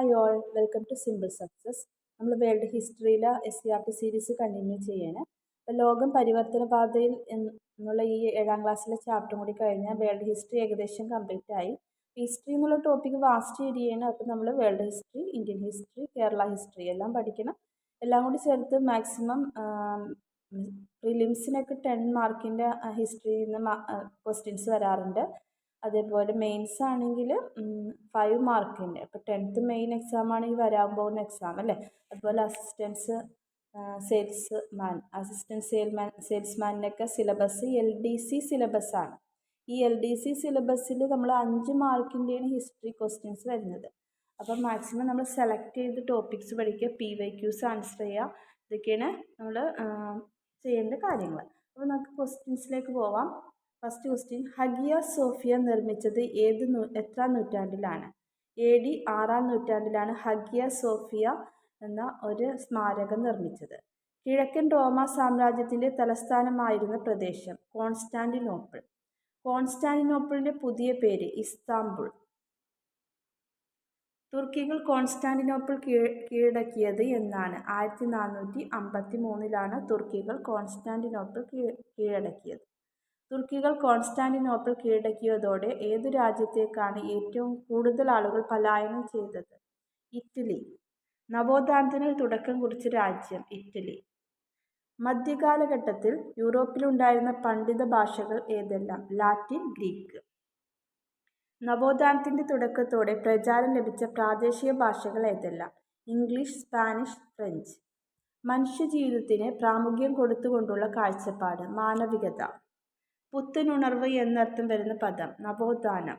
Hi all welcome to simple success നമ്മൾ world ഹിസ്റ്ററിയിലെ S C R T series continue ചെയ്യാണ്. അപ്പോൾ ലോകം പരിവർത്തന പാതയിൽ എന്നുള്ള ഈ ഏഴാം ക്ലാസ്സിലെ ചാപ്റ്റർ കൂടി കഴിഞ്ഞാൽ വേൾഡ് ഹിസ്റ്ററി ഏകദേശം കംപ്ലീറ്റ് ആയി. ഹിസ്റ്ററി എന്നുള്ള ടോപ്പിക് വാസ്റ്റ് ഏരിയയാണ്. അപ്പോൾ നമ്മൾ world history Indian history Kerala history എല്ലാം പഠിക്കണം. എല്ലാം കൂടി ചേർത്ത് മാക്സിമം പ്രിലിംസിനൊക്കെ ടെൻ മാർക്കിന്റെ ഹിസ്റ്ററിയിൽ നിന്ന് ക്വസ്റ്റ്യൻസ് വരാറുണ്ട്. അതേപോലെ മെയിൻസ് ആണെങ്കിൽ ഫൈവ് മാർക്കിന്റെ അപ്പോൾ ടെൻത്ത് മെയിൻ എക്സാം ആണെങ്കിൽ വരാൻ പോകുന്ന എക്സാം അല്ലേ? അതുപോലെ assistance sales man assistant salesman സെയിൽസ്മാനിനൊക്കെ syllabus L D C സിലബസാണ് ഈ എൽ ഡി സി സിലബസിൽ നമ്മൾ അഞ്ച് മാർക്കിന്റെയാണ് ഹിസ്റ്ററി ക്വസ്റ്റ്യൻസ് വരുന്നത്. അപ്പം മാക്സിമം നമ്മൾ സെലക്ട് ചെയ്ത് ടോപ്പിക്സ് പഠിക്കുക പി വൈ ക്യൂസ് ആൻസർ ചെയ്യുക ഇതൊക്കെയാണ് നമ്മൾ ചെയ്യേണ്ട കാര്യങ്ങൾ അപ്പോൾ നമുക്ക് ക്വസ്റ്റ്യൻസിലേക്ക് പോവാം. ഫസ്റ്റ് ക്വസ്റ്റ്യൻ ഹഗിയ സോഫിയ നിർമ്മിച്ചത് ഏത് നൂ എത്രാം നൂറ്റാണ്ടിലാണ്? എ ഡി ആറാം നൂറ്റാണ്ടിലാണ് ഹഗിയ സോഫിയ എന്ന ഒരു സ്മാരകം നിർമ്മിച്ചത്. കിഴക്കൻ റോമ സാമ്രാജ്യത്തിന്റെ തലസ്ഥാനമായിരുന്ന പ്രദേശം കോൺസ്റ്റാന്റിനോപ്പിൾ. കോൺസ്റ്റാന്റിനോപ്പിളിന്റെ പുതിയ പേര് ഇസ്താംബുൾ. തുർക്കികൾ കോൺസ്റ്റാന്റിനോപ്പിൾ കീഴടക്കിയത് എന്നാണ്. ആയിരത്തി നാനൂറ്റി അമ്പത്തി മൂന്നിലാണ് തുർക്കികൾ കോൺസ്റ്റാന്റിനോപ്പിൾ കീഴടക്കിയത്. തുർക്കികൾ കോൺസ്റ്റാന്റിനോപ്പിൾ കീഴടക്കിയതോടെ ഏതു രാജ്യത്തേക്കാണ് ഏറ്റവും കൂടുതൽ ആളുകൾ പലായനം ചെയ്തത്? ഇറ്റലി. നവോത്ഥാനത്തിന് തുടക്കം കുറിച്ച രാജ്യം ഇറ്റലി. മധ്യകാലഘട്ടത്തിൽ യൂറോപ്പിലുണ്ടായിരുന്ന പണ്ഡിത ഭാഷകൾ ഏതെല്ലാം? Latin Greek. നവോത്ഥാനത്തിന്റെ തുടക്കത്തോടെ പ്രചാരം ലഭിച്ച പ്രാദേശിക ഭാഷകൾ ഏതെല്ലാം? English Spanish French. മനുഷ്യജീവിതത്തിന് പ്രാമുഖ്യം കൊടുത്തുകൊണ്ടുള്ള കാഴ്ചപ്പാട് മാനവികത. പുത്തനുണർവ് എന്നർത്ഥം വരുന്ന പദം നവോത്ഥാനം.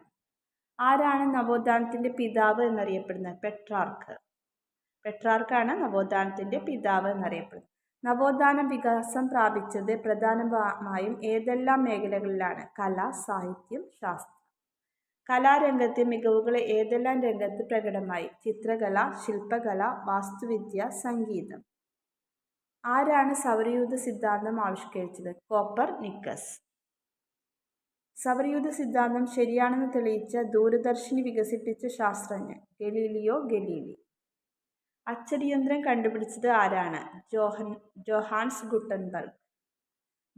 ആരാണ് നവോത്ഥാനത്തിന്റെ പിതാവ് എന്നറിയപ്പെടുന്നത്? പെട്രാർക്ക്. പെട്രാർക്കാണ് നവോത്ഥാനത്തിന്റെ പിതാവ് എന്നറിയപ്പെടുന്നത്. നവോത്ഥാന വികാസം പ്രാപിച്ചത് പ്രധാനമായും ഏതെല്ലാം മേഖലകളിലാണ്? കല സാഹിത്യം ശാസ്ത്രം. കലാരംഗത്തെ മികവുകൾ ഏതെല്ലാം രംഗത്ത് പ്രകടമായി? ചിത്രകല ശില്പകല വാസ്തുവിദ്യ സംഗീതം. ആരാണ് സൗരയൂഥ സിദ്ധാന്തം ആവിഷ്കരിച്ചത്? Copernicus. സൗരയൂഥ സിദ്ധാന്തം ശരിയാണെന്ന് തെളിയിച്ച ദൂരദർശിനി വികസിപ്പിച്ച ശാസ്ത്രജ്ഞൻ ഗലീലിയോ ഗലീലി. അച്ചടിയന്ത്രം കണ്ടുപിടിച്ചത് ആരാണ്? Johann Johannes Gutenberg.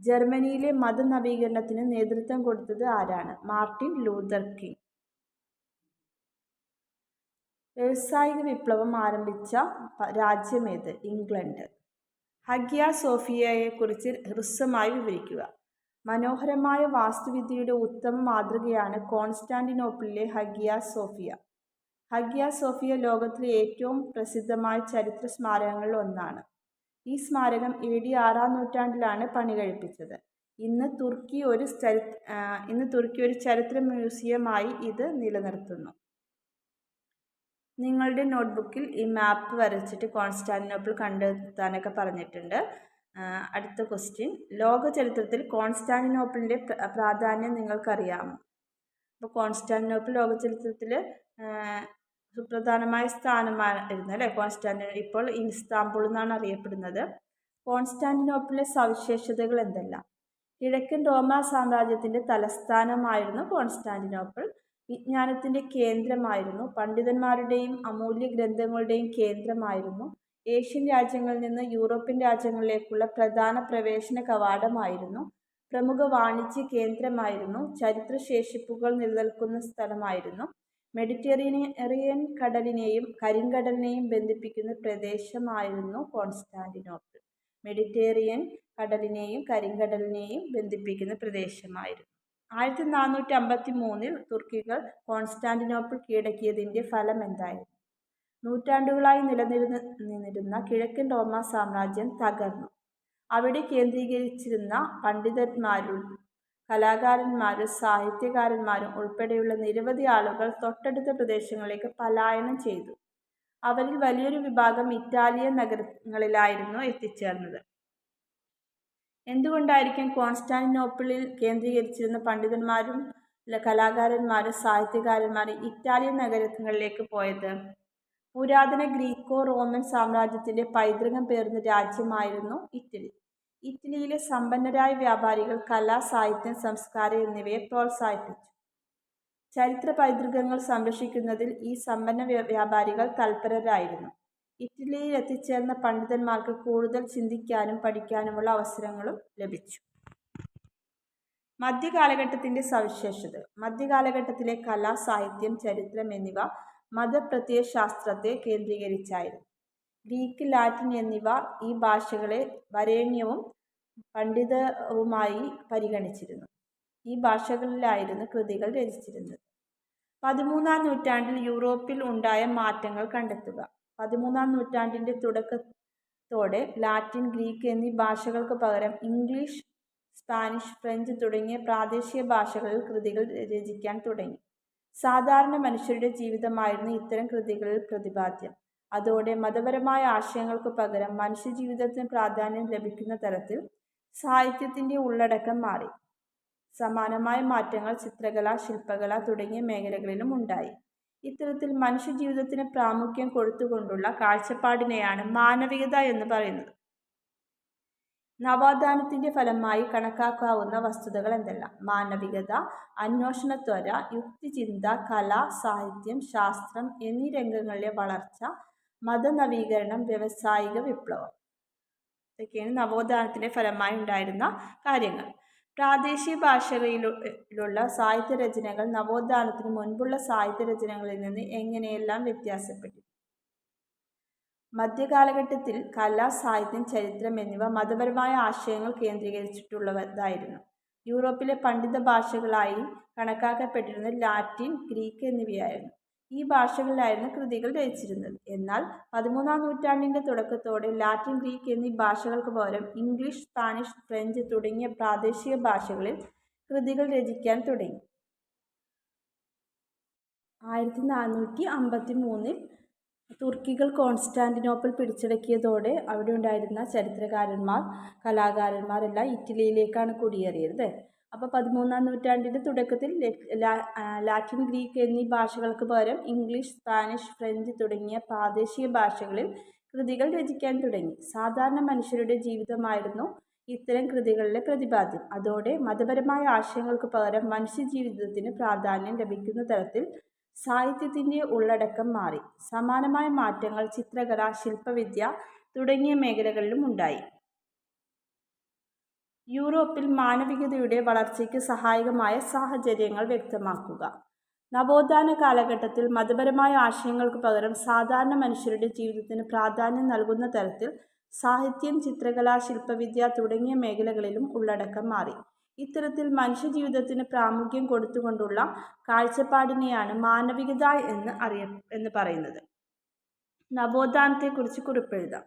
ജർമ്മനിയിലെ മതനവീകരണത്തിന് നേതൃത്വം കൊടുത്തത് ആരാണ്? Martin Luther King. വ്യാവസായിക വിപ്ലവം ആരംഭിച്ച രാജ്യമേത് ഇംഗ്ലണ്ട്. ഹഗിയ സോഫിയയെക്കുറിച്ച് ഹ്രസ്വമായി വിവരിക്കുക. മനോഹരമായ വാസ്തുവിദ്യയുടെ ഉത്തമ മാതൃകയാണ് കോൺസ്റ്റാന്റിനോപ്പിളിലെ ഹഗിയ സോഫിയ. ഹഗിയ സോഫിയ ലോകത്തിലെ ഏറ്റവും പ്രസിദ്ധമായ ചരിത്ര സ്മാരകങ്ങളിൽ ഒന്നാണ്. ഈ സ്മാരകം എ ഡി ആറാം നൂറ്റാണ്ടിലാണ് പണി കഴിപ്പിച്ചത്. ഇന്ന് തുർക്കി ഒരു ചരി ഇന്ന് തുർക്കി ഒരു ചരിത്ര മ്യൂസിയമായി ഇത് നിലനിർത്തുന്നു. നിങ്ങളുടെ നോട്ട്ബുക്കിൽ ഈ മാപ്പ് വരച്ചിട്ട് കോൺസ്റ്റാന്റിനോപ്പിൾ കണ്ടെത്താനൊക്കെ പറഞ്ഞിട്ടുണ്ട്. അടുത്ത ക്വസ്റ്റ്യൻ ലോക ചരിത്രത്തിൽ കോൺസ്റ്റാന്റിനോപ്പിളിന്റെ പ്രാധാന്യം നിങ്ങൾക്കറിയാമോ? അപ്പോൾ കോൺസ്റ്റാന്റിനോപ്പിൾ ലോക ചരിത്രത്തിൽ സുപ്രധാനമായ സ്ഥാനമായിരുന്നു അല്ലേ കോൺസ്റ്റാന്റി ഇപ്പോൾ ഇൻസ്താംബുൾ എന്നാണ് അറിയപ്പെടുന്നത്. കോൺസ്റ്റാന്റിനോപ്പിളിലെ സവിശേഷതകൾ എന്തെല്ലാം? കിഴക്കൻ റോമ സാമ്രാജ്യത്തിന്റെ തലസ്ഥാനമായിരുന്നു കോൺസ്റ്റാന്റിനോപ്പിൾ. വിജ്ഞാനത്തിന്റെ കേന്ദ്രമായിരുന്നു. പണ്ഡിതന്മാരുടെയും അമൂല്യ ഗ്രന്ഥങ്ങളുടെയും കേന്ദ്രമായിരുന്നു. ഏഷ്യൻ രാജ്യങ്ങളിൽ നിന്ന് യൂറോപ്യൻ രാജ്യങ്ങളിലേക്കുള്ള പ്രധാന പ്രവേശന കവാടമായിരുന്നു. പ്രമുഖ വാണിജ്യ കേന്ദ്രമായിരുന്നു. ചരിത്രശേഷിപ്പുകൾ നിലനിൽക്കുന്ന സ്ഥലമായിരുന്നു. മെഡിറ്ററേനിയൻ കടലിനെയും കരിങ്കടലിനെയും ബന്ധിപ്പിക്കുന്ന പ്രദേശമായിരുന്നു കോൺസ്റ്റാന്റിനോപ്പിൾ. മെഡിറ്ററേനിയൻ കടലിനെയും കരിങ്കടലിനെയും ബന്ധിപ്പിക്കുന്ന പ്രദേശമായിരുന്നു. ആയിരത്തി നാനൂറ്റി അമ്പത്തി മൂന്നിൽ തുർക്കികൾ കോൺസ്റ്റാന്റിനോപ്പിൾ കീഴടക്കിയതിന്റെ ഫലം എന്തായിരുന്നു നൂറ്റാണ്ടുകളായി നിലനിന്നിരുന്ന കിഴക്കൻ റോമ സാമ്രാജ്യം തകർന്നു. അവിടെ കേന്ദ്രീകരിച്ചിരുന്ന പണ്ഡിതന്മാരും കലാകാരന്മാരും സാഹിത്യകാരന്മാരും ഉൾപ്പെടെയുള്ള നിരവധി ആളുകൾ തൊട്ടടുത്ത പ്രദേശങ്ങളിലേക്ക് പലായനം ചെയ്തു. അവരിൽ വലിയൊരു വിഭാഗം ഇറ്റാലിയൻ നഗരങ്ങളിലായിരുന്നു എത്തിച്ചേർന്നത്. എന്തുകൊണ്ടായിരിക്കും കോൺസ്റ്റാന്റിനോപ്പിളിൽ കേന്ദ്രീകരിച്ചിരുന്ന പണ്ഡിതന്മാരും കലാകാരന്മാരും സാഹിത്യകാരന്മാരും ഇറ്റാലിയൻ നഗരങ്ങളിലേക്ക് പോയത്? പുരാതന ഗ്രീക്കോ റോമൻ സാമ്രാജ്യത്തിന്റെ പൈതൃകം പേർന്ന രാജ്യമായിരുന്നു ഇറ്റലി. ഇറ്റലിയിലെ സമ്പന്നരായ വ്യാപാരികൾ കല സാഹിത്യം സംസ്കാരം എന്നിവയെ പ്രോത്സാഹിപ്പിച്ചു. ചരിത്ര പൈതൃകങ്ങൾ സംരക്ഷിക്കുന്നതിൽ ഈ സമ്പന്ന വ്യാപാരികൾ തൽപരരായിരുന്നു. ഇറ്റലിയിൽ എത്തിച്ചേർന്ന പണ്ഡിതന്മാർക്ക് കൂടുതൽ ചിന്തിക്കാനും പഠിക്കാനുമുള്ള അവസരങ്ങളും ലഭിച്ചു. മധ്യകാലഘട്ടത്തിന്റെ സവിശേഷതകൾ. മധ്യകാലഘട്ടത്തിലെ കല സാഹിത്യം ചരിത്രം എന്നിവ മതപ്രത്യയശാസ്ത്രത്തെ കേന്ദ്രീകരിച്ചായിരുന്നു. ഗ്രീക്ക് ലാറ്റിൻ എന്നിവ ഈ ഭാഷകളെ വരേണ്യവും പണ്ഡിതവുമായി പരിഗണിച്ചിരുന്നു. ഈ ഭാഷകളിലായിരുന്നു കൃതികൾ രചിച്ചിരുന്നത്. പതിമൂന്നാം നൂറ്റാണ്ടിൽ യൂറോപ്പിൽ ഉണ്ടായ മാറ്റങ്ങൾ കണ്ടെത്തുക. പതിമൂന്നാം നൂറ്റാണ്ടിന്റെ തുടക്കത്തോടെ ലാറ്റിൻ ഗ്രീക്ക് എന്നീ ഭാഷകൾക്ക് പകരം ഇംഗ്ലീഷ് സ്പാനിഷ് ഫ്രഞ്ച് തുടങ്ങിയ പ്രാദേശിക ഭാഷകളിൽ കൃതികൾ രചിക്കാൻ തുടങ്ങി. സാധാരണ മനുഷ്യരുടെ ജീവിതമായിരുന്നു ഇത്തരം കൃതികളിൽ പ്രതിപാദ്യം. അതോടെ മതപരമായ ആശയങ്ങൾക്ക് പകരം മനുഷ്യജീവിതത്തിന് പ്രാധാന്യം ലഭിക്കുന്ന തരത്തിൽ സാഹിത്യത്തിന്റെ ഉള്ളടക്കം മാറി. സമാനമായ മാറ്റങ്ങൾ ചിത്രകല ശില്പകല തുടങ്ങിയ മേഖലകളിലും ഉണ്ടായി. ഇത്തരത്തിൽ മനുഷ്യജീവിതത്തിന് പ്രാമുഖ്യം കൊടുത്തുകൊണ്ടുള്ള കാഴ്ചപ്പാടിനെയാണ് മാനവികത എന്ന് പറയുന്നത്. നവോത്ഥാനത്തിന്റെ ഫലമായി കണക്കാക്കാവുന്ന വസ്തുതകൾ എന്തെല്ലാം? മാനവികത അന്വേഷണത്വര യുക്തിചിന്ത കല സാഹിത്യം ശാസ്ത്രം എന്നീ രംഗങ്ങളിലെ വളർച്ച മതനവീകരണം വ്യവസായിക വിപ്ലവം. ഇതൊക്കെയാണ് നവോത്ഥാനത്തിന്റെ ഫലമായി ഉണ്ടായിരുന്ന കാര്യങ്ങൾ. പ്രാദേശിക ഭാഷകളിലുള്ള സാഹിത്യരചനകൾ നവോത്ഥാനത്തിന് മുൻപുള്ള സാഹിത്യരചനകളിൽ നിന്ന് എങ്ങനെയെല്ലാം വ്യത്യാസപ്പെട്ടു? മധ്യകാലഘട്ടത്തിൽ കല സാഹിത്യം ചരിത്രം എന്നിവ മതപരമായ ആശയങ്ങൾ കേന്ദ്രീകരിച്ചിട്ടുള്ളതായിരുന്നു. യൂറോപ്പിലെ പണ്ഡിത ഭാഷകളായി കണക്കാക്കപ്പെട്ടിരുന്ന ലാറ്റിൻ ഗ്രീക്ക് എന്നിവയായിരുന്നു. ഈ ഭാഷകളിലായിരുന്നു കൃതികൾ രചിച്ചിരുന്നത്. എന്നാൽ പതിമൂന്നാം നൂറ്റാണ്ടിന്റെ തുടക്കത്തോടെ ലാറ്റിൻ ഗ്രീക്ക് എന്നീ ഭാഷകൾക്ക് പകരം ഇംഗ്ലീഷ് സ്പാനിഷ് ഫ്രഞ്ച് തുടങ്ങിയ പ്രാദേശിക ഭാഷകളിൽ കൃതികൾ രചിക്കാൻ തുടങ്ങി. ആയിരത്തി നാനൂറ്റി അമ്പത്തി മൂന്നിൽ തുർക്കികൾ കോൺസ്റ്റാന്റിനോപ്പിൾ പിടിച്ചടക്കിയതോടെ അവിടെ ഉണ്ടായിരുന്ന ചരിത്രകാരന്മാർ കലാകാരന്മാർ എല്ലാം ഇറ്റലിയിലേക്കാണ് കുടിയേറിയത്. അപ്പോൾ പതിമൂന്നാം നൂറ്റാണ്ടിന്റെ തുടക്കത്തിൽ ലാറ്റിൻ ഗ്രീക്ക് എന്നീ ഭാഷകൾക്ക് പകരം ഇംഗ്ലീഷ് സ്പാനിഷ് ഫ്രഞ്ച് തുടങ്ങിയ പ്രാദേശിക ഭാഷകളിൽ കൃതികൾ രചിക്കാൻ തുടങ്ങി. സാധാരണ മനുഷ്യരുടെ ജീവിതമായിരുന്നു ഇത്തരം കൃതികളിലെ പ്രതിപാദ്യം. അതോടെ മതപരമായ ആശയങ്ങൾക്ക് പകരം മനുഷ്യജീവിതത്തിന് പ്രാധാന്യം ലഭിക്കുന്ന തരത്തിൽ സാഹിത്യത്തിന്റെ ഉള്ളടക്കം മാറി. സമാനമായ മാറ്റങ്ങൾ ചിത്രകല ശില്പവിദ്യ തുടങ്ങിയ മേഖലകളിലും ഉണ്ടായി. യൂറോപ്പിൽ മാനവികതയുടെ വളർച്ചയ്ക്ക് സഹായകമായ സാഹചര്യങ്ങൾ വ്യക്തമാക്കുക. നവോത്ഥാന കാലഘട്ടത്തിൽ മതപരമായ ആശയങ്ങൾക്ക് പകരം സാധാരണ മനുഷ്യരുടെ ജീവിതത്തിന് പ്രാധാന്യം നൽകുന്ന തരത്തിൽ സാഹിത്യം ചിത്രകല ശില്പവിദ്യ തുടങ്ങിയ മേഖലകളിലും ഉള്ളടക്കം മാറി. ഇത്തരത്തിൽ മനുഷ്യജീവിതത്തിന് പ്രാമുഖ്യം കൊടുത്തുകൊണ്ടുള്ള കാഴ്ചപ്പാടിനെയാണ് മാനവികത എന്ന് അറിയ എന്ന് പറയുന്നത്. നവോത്ഥാനത്തെക്കുറിച്ച് കുറിപ്പെഴുതാം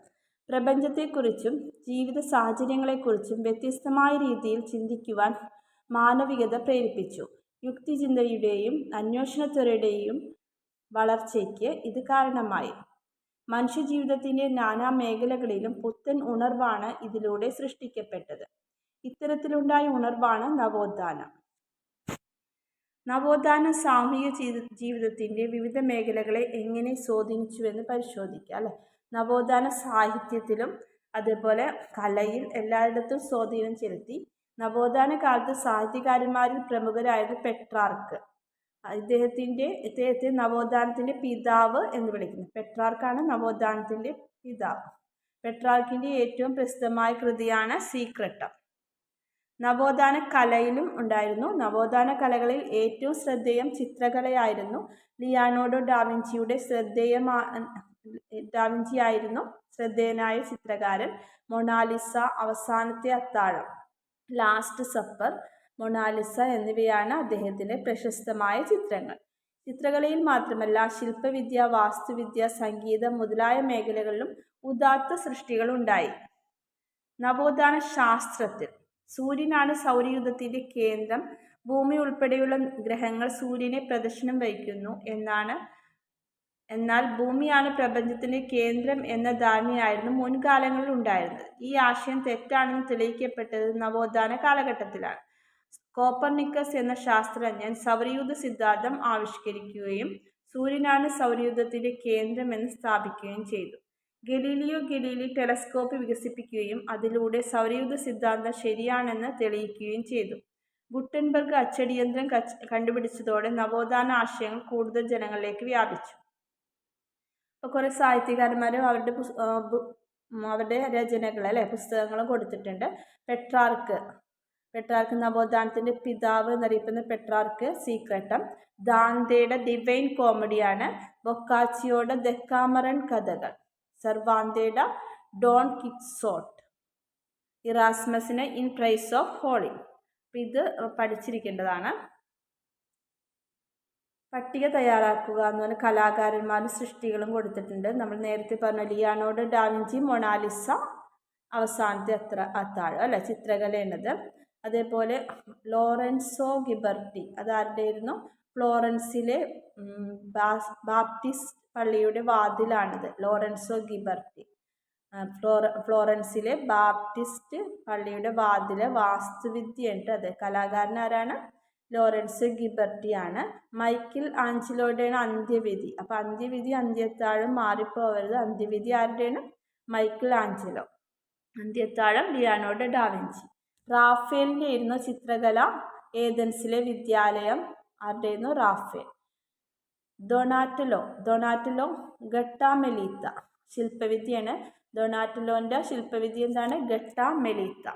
പ്രപഞ്ചത്തെക്കുറിച്ചും ജീവിത സാഹചര്യങ്ങളെക്കുറിച്ചും വ്യത്യസ്തമായ രീതിയിൽ ചിന്തിക്കുവാൻ മാനവികത പ്രേരിപ്പിച്ചു. യുക്തിചിന്തയുടെയും അന്വേഷണത്വരുടെയും വളർച്ചയ്ക്ക് ഇത് കാരണമായി. മനുഷ്യജീവിതത്തിന്റെ നാനാ മേഖലകളിലും പുത്തൻ ഉണർവാണ് ഇതിലൂടെ സൃഷ്ടിക്കപ്പെട്ടത്. ഇത്തരത്തിലുണ്ടായ ഉണർവാണ് നവോത്ഥാനം. നവോത്ഥാന സാമൂഹിക ജീവിതത്തിന്റെ വിവിധ മേഖലകളെ എങ്ങനെ സ്വാധീനിച്ചുവെന്ന് പരിശോധിക്കുക അല്ലേ? നവോത്ഥാന സാഹിത്യത്തിലും അതേപോലെ കലയിൽ എല്ലായിടത്തും സ്വാധീനം ചെലുത്തി. നവോത്ഥാന കാലത്ത് സാഹിത്യകാരന്മാരിൽ പ്രമുഖരായത് പെട്രാർക്ക്. ഇദ്ദേഹത്തിന്റെ ഇദ്ദേഹത്തെ നവോത്ഥാനത്തിന്റെ പിതാവ് എന്ന് വിളിക്കുന്നു. പെട്രാർക്കാണ് നവോത്ഥാനത്തിന്റെ പിതാവ്. പെട്രാർക്കിന്റെ ഏറ്റവും പ്രസിദ്ധമായ കൃതിയാണ് സീക്രട്ടം. നവോത്ഥാന കലയിലും ഉണ്ടായിരുന്നു. നവോത്ഥാന കലകളിൽ ഏറ്റവും ശ്രദ്ധേയം ചിത്രകലയായിരുന്നു. ലിയാനോഡോ ഡാവിഞ്ചിയുടെ ശ്രദ്ധേയമാ ഡാവിഞ്ചി ആയിരുന്നു ശ്രദ്ധേയനായ ചിത്രകാരൻ. മൊണാലിസ അവസാനത്തെ അത്താഴം. ലാസ്റ്റ് സപ്പർ മൊണാലിസ എന്നിവയാണ് അദ്ദേഹത്തിന്റെ പ്രശസ്തമായ ചിത്രങ്ങൾ. ചിത്രകലയിൽ മാത്രമല്ല ശില്പവിദ്യ വാസ്തുവിദ്യ സംഗീതം മുതലായ മേഖലകളിലും ഉദാത്ത സൃഷ്ടികളുണ്ടായി. നവോത്ഥാന ശാസ്ത്രത്തിൽ സൂര്യനാണ് സൗരയൂഥത്തിന്റെ കേന്ദ്രം. ഭൂമി ഉൾപ്പെടെയുള്ള ഗ്രഹങ്ങൾ സൂര്യനെ പ്രദക്ഷിണം വഹിക്കുന്നു എന്നാണ്. എന്നാൽ ഭൂമിയാണ് പ്രപഞ്ചത്തിന്റെ കേന്ദ്രം എന്ന ധാരണയായിരുന്നു മുൻകാലങ്ങളിൽ ഉണ്ടായിരുന്നത്. ഈ ആശയം തെറ്റാണെന്ന് തെളിയിക്കപ്പെട്ടത് നവോത്ഥാന കാലഘട്ടത്തിലാണ്. കോപ്പർനിക്കസ് എന്ന ശാസ്ത്രജ്ഞൻ സൗരയൂഥ സിദ്ധാന്തം ആവിഷ്കരിക്കുകയും സൂര്യനാണ് സൗരയൂഥത്തിന്റെ കേന്ദ്രമെന്ന് സ്ഥാപിക്കുകയും ചെയ്തു. ഗലീലിയോ ഗലീലി ടെലസ്കോപ്പ് വികസിപ്പിക്കുകയും അതിലൂടെ സൗരയുഗ സിദ്ധാന്തം ശരിയാണെന്ന് തെളിയിക്കുകയും ചെയ്തു. ഗുട്ടൻബർഗ് അച്ചടിയന്ത്രം കണ്ടുപിടിച്ചതോടെ നവോത്ഥാന ആശയങ്ങൾ കൂടുതൽ ജനങ്ങളിലേക്ക് വ്യാപിച്ചു. അപ്പോൾ കുറേ സാഹിത്യകാരന്മാരും അവരുടെ അവരുടെ രചനകൾ അല്ലെ പുസ്തകങ്ങളും കൊടുത്തിട്ടുണ്ട്. പെട്രാർക്ക് പെട്രാർക്ക് നവോത്ഥാനത്തിന്റെ പിതാവ് എന്നറിയപ്പെടുന്ന പെട്രാർക്ക് സീക്രട്ടം. ദാന്തയുടെ ഡിവൈൻ കോമഡിയാണ്. ബൊക്കാച്ചിയോടെ ദക്കാമറൻ കഥകൾ. സർവാന്തയുടെ ഡോൺ കിക്സോട്ട് ഇറാസ്മസിന് ഇൻ പ്രൈസ് ഓഫ് ഹോളി. അപ്പം ഇത് പഠിച്ചിരിക്കേണ്ടതാണ്. പട്ടിക തയ്യാറാക്കുക എന്ന് പറഞ്ഞാൽ കലാകാരന്മാരും സൃഷ്ടികളും കൊടുത്തിട്ടുണ്ട്. നമ്മൾ നേരത്തെ പറഞ്ഞ ലിയാനോഡ് ഡാവിഞ്ചി മൊണാലിസ അവസാനത്തെ അത്ര അത്താഴം അല്ല ചിത്രകല എന്നത് അതേപോലെ ലോറൻസോ ഗിബർട്ടി. അതാരുടെയായിരുന്നു ഫ്ലോറൻസിലെ ബാപ്റ്റിസ്റ്റ് പള്ളിയുടെ വാതിലാണിത് ലോറൻസോ ഗിബർട്ടി. ഫ്ലോറ ഫ്ലോറൻസിലെ ബാപ്റ്റിസ്റ്റ് പള്ളിയുടെ വാതിൽ വാസ്തുവിദ്യയുണ്ട് അത്. കലാകാരൻ ആരാണ് ലോറൻസ് ഗിബർട്ടിയാണ്. മൈക്കിൾ ആഞ്ചലോയുടെയാണ് അന്ത്യവിധി. അപ്പോൾ അന്ത്യവിധി അന്ത്യത്താഴം മാറിപ്പോവരുത്. അന്ത്യവിധി ആരുടെയാണ്? Michael Angelo. അന്ത്യത്താഴം ലിയാനോഡ് ഡാവിഞ്ചി. റാഫേലിന്റെ ഇരുന്ന ചിത്രകല ഏതൻസിലെ വിദ്യാലയം? ആരുടെയായിരുന്നു റാഫേൽ. Donatello Donatello Gattamelata. ശില്പവിദ്യയാണ്. ഡൊണാറ്റലോന്റെ ശില്പവിദ്യ എന്താണ്? ഗട്ടാമെലീത്ത.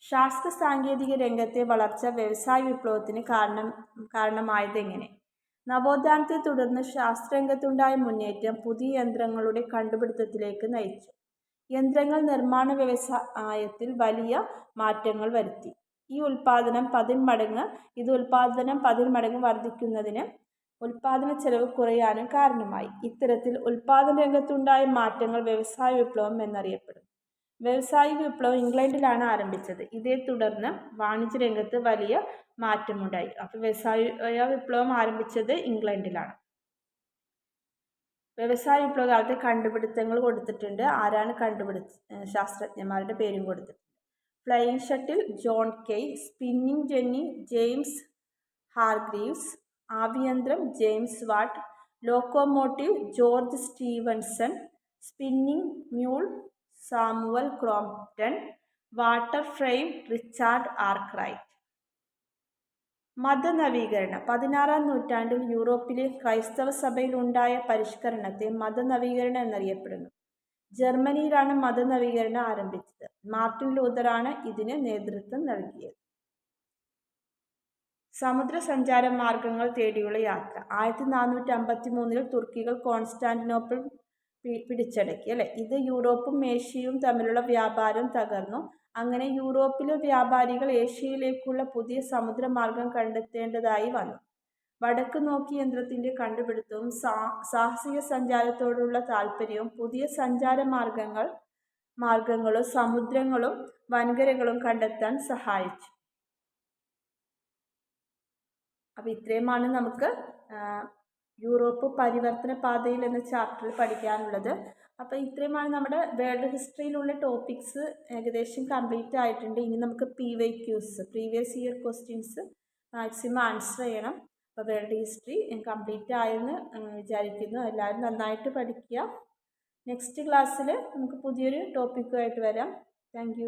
ശാസ്ത്ര സാങ്കേതിക രംഗത്തെ വളർച്ച വ്യവസായ വിപ്ലവത്തിന് കാരണം കാരണമായത് എങ്ങനെ? നവോത്ഥാനത്തെ തുടർന്ന് ശാസ്ത്രരംഗത്തുണ്ടായ മുന്നേറ്റം പുതിയ യന്ത്രങ്ങളുടെ കണ്ടുപിടുത്തത്തിലേക്ക് നയിച്ചു. യന്ത്രങ്ങൾ നിർമ്മാണ വ്യവസായത്തിൽ വലിയ മാറ്റങ്ങൾ വരുത്തി. ഈ ഉൽപാദനം പതിന്മടങ്ങ് ഇത് ഉൽപാദനം പതിന്മടങ്ങ് വർദ്ധിക്കുന്നതിന് ഉൽപാദന ചെലവ് കുറയാനും കാരണമായി. ഇത്തരത്തിൽ ഉൽപാദന രംഗത്തുണ്ടായ മാറ്റങ്ങൾ വ്യവസായ വിപ്ലവം എന്നറിയപ്പെടും. വ്യവസായ വിപ്ലവം ഇംഗ്ലണ്ടിലാണ് ആരംഭിച്ചത്. ഇതേ തുടർന്ന് വാണിജ്യ രംഗത്ത് വലിയ മാറ്റമുണ്ടായി. അപ്പോൾ വ്യവസായ വിപ്ലവം ആരംഭിച്ചത് ഇംഗ്ലണ്ടിലാണ്. വ്യവസായ വിപ്ലവകാലത്ത് കണ്ടുപിടുത്തങ്ങൾ കൊടുത്തിട്ടുണ്ട്. ആരാണ് കണ്ടുപിടി ശാസ്ത്രജ്ഞന്മാരുടെ പേരും കൊടുത്തിട്ടുണ്ട്. Flying shuttle John Kay spinning jenny James Hargreaves ആഭ്യന്തരം James Watt locomotive George Stephenson spinning mule Samuel Crompton water frame Richard Arkwright. മതനവീകരണം പതിനാറാം നൂറ്റാണ്ടിൽ യൂറോപ്പിലെ ക്രൈസ്തവ സഭയിൽ ഉണ്ടായ പരിഷ്കരണത്തെ മതനവീകരണം എന്നറിയപ്പെടുന്നു. ജർമ്മനിയിലാണ് മതനവീകരണം ആരംഭിച്ചത്. മാർട്ടിൻ ലൂതറാണ് ഇതിന് നേതൃത്വം നൽകിയത്. സമുദ്ര സഞ്ചാര മാർഗങ്ങൾ തേടിയുള്ള യാത്ര. ആയിരത്തി നാനൂറ്റി അമ്പത്തി മൂന്നിൽ തുർക്കികൾ കോൺസ്റ്റാന്റിനോപ്പിൾ പിടിച്ചടക്കി. അല്ലെ? ഇത് യൂറോപ്പും ഏഷ്യയും തമ്മിലുള്ള വ്യാപാരം തകർന്നു. അങ്ങനെ യൂറോപ്പിലെ വ്യാപാരികൾ ഏഷ്യയിലേക്കുള്ള പുതിയ സമുദ്രമാർഗം കണ്ടെത്തേണ്ടതായി വന്നു. വടക്ക് നോക്കി യന്ത്രത്തിന്റെ കണ്ടുപിടുത്തവും സാഹസിക സഞ്ചാരത്തോടുള്ള താല്പര്യവും പുതിയ സഞ്ചാര മാർഗങ്ങൾ മാർഗങ്ങളും സമുദ്രങ്ങളും വൻകരകളും കണ്ടെത്താൻ സഹായിച്ചു. അപ്പോൾ ഇത്രയുമാണ് നമുക്ക് യൂറോപ്പ് പരിവർത്തന പാതയിൽ എന്ന ചാപ്റ്ററിൽ പഠിക്കാനുള്ളത്. അപ്പോൾ ഇത്രയുമാണ് നമ്മുടെ വേൾഡ് ഹിസ്റ്ററിയിലുള്ള ടോപ്പിക്സ് ഏകദേശം കംപ്ലീറ്റ് ആയിട്ടുണ്ട്. ഇനി നമുക്ക് P Y Qs previous year questions maximum answer ചെയ്യണം. അപ്പോൾ വേൾഡ് ഹിസ്റ്ററി കംപ്ലീറ്റ് ആയെന്ന് വിചാരിക്കുന്നു. എല്ലാവരും നന്നായിട്ട് പഠിക്കുക. നെക്സ്റ്റ് ക്ലാസ്സിൽ നമുക്ക് പുതിയൊരു ടോപ്പിക്കുമായിട്ട് വരാം. താങ്ക്